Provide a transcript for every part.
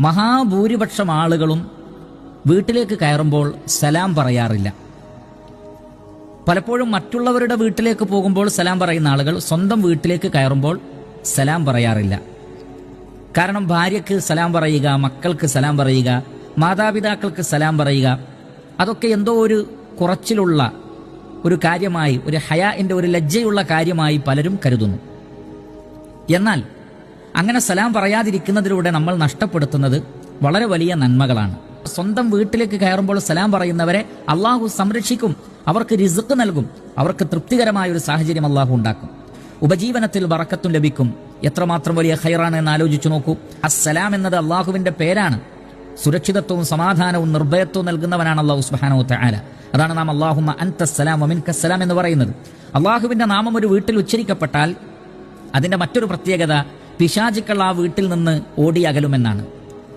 മഹാഭൂരിപക്ഷം ആളുകളും വീട്ടിലേക്ക് കയറുമ്പോൾ സലാം പറയാറില്ല. പലപ്പോഴും മറ്റുള്ളവരുടെ വീട്ടിലേക്ക് പോകുമ്പോൾ സലാം പറയുന്ന ആളുകൾ സ്വന്തം വീട്ടിലേക്ക് കയറുമ്പോൾ സലാം പറയാറില്ല. കാരണം ഭാര്യയ്ക്ക് സലാം പറയുക മക്കൾക്ക് സലാം പറയുക മാതാപിതാക്കൾക്ക് സലാം പറയുക അതൊക്കെ എന്തോ ഒരു കുറച്ചിലുള്ള ഒരു കാര്യമായി ഒരു ഹയാന്റെ ഒരു ലജ്ജയുള്ള കാര്യമായി പലരും കരുതുന്നു. എന്നാൽ അങ്ങനെ സലാം പറയാതിരിക്കുന്നതിലൂടെ നമ്മൾ നഷ്ടപ്പെടുത്തുന്നത് വളരെ വലിയ നന്മകളാണ്. സ്വന്തം വീട്ടിലേക്ക് കയറുമ്പോൾ സലാം പറയുന്നവരെ അള്ളാഹു സംരക്ഷിക്കും അവർക്ക് റിസുക്ക് നൽകും അവർക്ക് തൃപ്തികരമായ ഒരു സാഹചര്യം അള്ളാഹു ഉണ്ടാക്കും. ഉപജീവനത്തിൽ വറക്കത്തും ലഭിക്കും. എത്രമാത്രം വലിയ ഹൈറാണ് എന്ന് ആലോചിച്ചു നോക്കൂ. അസ്സലാം എന്നത് അള്ളാഹുവിന്റെ പേരാണ്. സുരക്ഷിതത്വവും സമാധാനവും നിർഭയത്വവും നൽകുന്നവനാണ് അള്ളാഹു സുബാനോ താല അതാണ് നാം അള്ളാഹുമ അൻതസ്സലാം വമിൻകസ്സലാം എന്ന് പറയുന്നത്. അള്ളാഹുവിന്റെ നാമം ഒരു വീട്ടിൽ ഉച്ചരിക്കപ്പെട്ടാൽ അതിന്റെ മറ്റൊരു പ്രത്യേകത പിശാചുക്കൾ ആ വീട്ടിൽ നിന്ന് ഓടിയകലുമെന്നാണ്.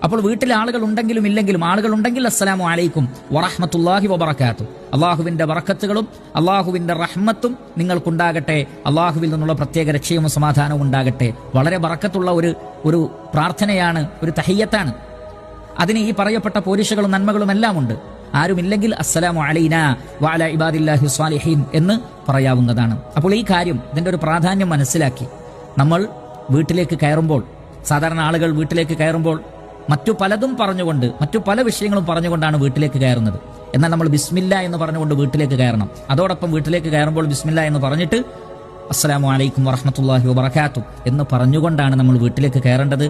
അപ്പോൾ വീട്ടിൽ ആളുകൾ ഉണ്ടെങ്കിലും ഇല്ലെങ്കിലും ആളുകൾ ഉണ്ടെങ്കിൽ അസ്സലാമു അലൈക്കും വറഹ്മത്തുള്ളാഹി വബറക്കാത്തു അള്ളാഹുവിന്റെ വറക്കത്തുകളും അള്ളാഹുവിന്റെ റഹ്മത്തും നിങ്ങൾക്കുണ്ടാകട്ടെ. അള്ളാഹുവിൽ നിന്നുള്ള പ്രത്യേക രക്ഷയും സമാധാനവും ഉണ്ടാകട്ടെ. വളരെ വറക്കത്തുള്ള ഒരു ഒരു പ്രാർത്ഥനയാണ് ഒരു തഹയ്യത്താണ്. അതിന് ഈ പറയപ്പെട്ട പോരിഷകളും നന്മകളും എല്ലാം ഉണ്ട്. ആരുമില്ലെങ്കിൽ അസ്സലാമു അലൈന വാല ഇബാദില്ലാഹി സ്വാലിഹീൻ എന്ന് പറയാവുന്നതാണ്. അപ്പോൾ ഈ കാര്യം ഇതിന്റെ ഒരു പ്രാധാന്യം മനസ്സിലാക്കി. നമ്മൾ വീട്ടിലേക്ക് കയറുമ്പോൾ സാധാരണ ആളുകൾ വീട്ടിലേക്ക് കയറുമ്പോൾ മറ്റു പലതും പറഞ്ഞുകൊണ്ട് മറ്റു പല വിഷയങ്ങളും പറഞ്ഞുകൊണ്ടാണ് വീട്ടിലേക്ക് കയറുന്നത്. എന്നാൽ നമ്മൾ ബിസ്മില്ല എന്ന് പറഞ്ഞുകൊണ്ട് വീട്ടിലേക്ക് കയറണം. അതോടൊപ്പം വീട്ടിലേക്ക് കയറുമ്പോൾ ബിസ്മില്ല എന്ന് പറഞ്ഞിട്ട് അസ്സാം വലൈക്കും വറഹമത്തല്ലാഹി വബർക്കാത്തു എന്ന് പറഞ്ഞുകൊണ്ടാണ് നമ്മൾ വീട്ടിലേക്ക് കയറേണ്ടത്.